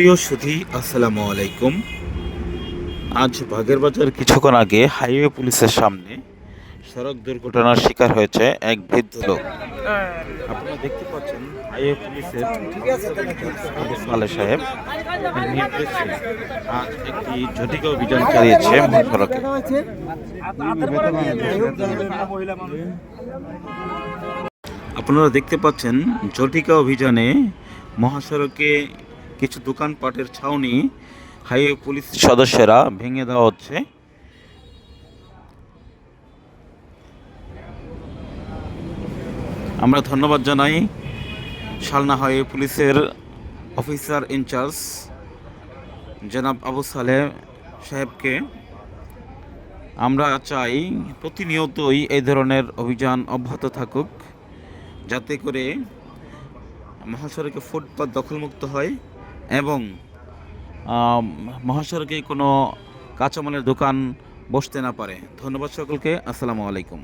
প্রিয় সুধী, আসসালামু আলাইকুম। আজ বাগের বাজার কিছুক্ষণ আগে হাইওয়ে পুলিশের সামনে সড়ক দুর্ঘটনার শিকার হয়েছে এক বৃদ্ধ লোক। আপনারা দেখতে পাচ্ছেন হাইওয়ে পুলিশের সালেহ সাহেব। আজ একটি ঝটিকা অভিযান চালিয়েছে মহাসড়কে আপনারা দেখতে পাচ্ছেন জটিকা অভিযানে মহাসড়কে কিছু দোকানপাটের ছাউনি হাইওয়ে পুলিশ সদস্যরা ভেঙে দেওয়া হচ্ছে। আমরা ধন্যবাদ জানাই শালনা হাইওয়ে পুলিশের অফিসার ইনচার্জ জনাব আবু সালেহ সাহেবকে। আমরা চাই প্রতিনিয়তই এই ধরনের অভিযান অব্যাহত থাকুক যাতে করে মহাসড়কে ফুটপাত দখলমুক্ত হয়। এবং মহাসড়কে কোনো কাঁচামালের দোকান বসতে না পারে ধন্যবাদ সকলকে আসসালামু আলাইকুম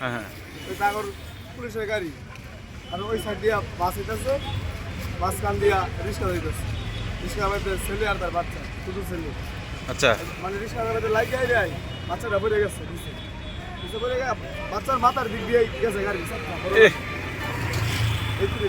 হ্যাঁ হ্যাঁ পুলিশের গাড়ি আর ওই সাইড দিয়া বাস হইতেছে বাস দিয়া রিক্সা হইতেছে রিক্সা আমাদের ছেলে আর তার বাচ্চা শুধু ছেলে। আচ্ছা। মানে রিক্সা আমাদের লাইক গাই যায় বাচ্চাটা পড়ে গেছে নিচে। পড়ে গেছে বাচ্চার মাথার দিক দিয়ে গেছে গাড়ি এহ। এইটুকুই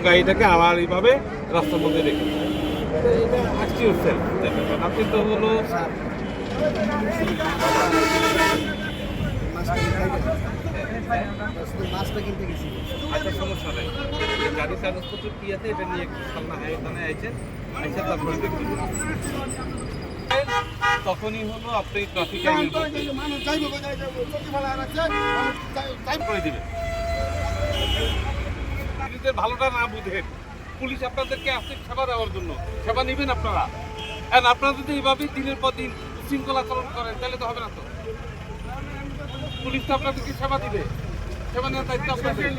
গাড়িটাকে আবার এইভাবে রাস্তার মধ্যে রেখে আপনি তো হলো মাছটা কিনতে গেছি আচ্ছা সমস্যা নাই। গাড়ি কাগজপত্র কি আছে? এটা নিয়ে একটু সামনে হাইওয়ে থানায় আইছেন আইসা তারপরে দেখতে তখনই হলো আপনি ট্রাফিক টাইপ করে দিবেন নিজেদের ভালোটা না বুঝেন, পুলিশ আপনাদেরকে আসছে সেবা দেওয়ার জন্য। সেবা নেবেন আপনারা। আর আপনারা যদি এভাবেই দিনের পর দিন শৃঙ্খলা শৃঙ্খলাচরণ করেন, তাহলে তো হবে না তো। পুলিশ তো আপনাদেরকে সেবা দিবে। সেবা নেওয়ার দায়িত্ব আপনাদের।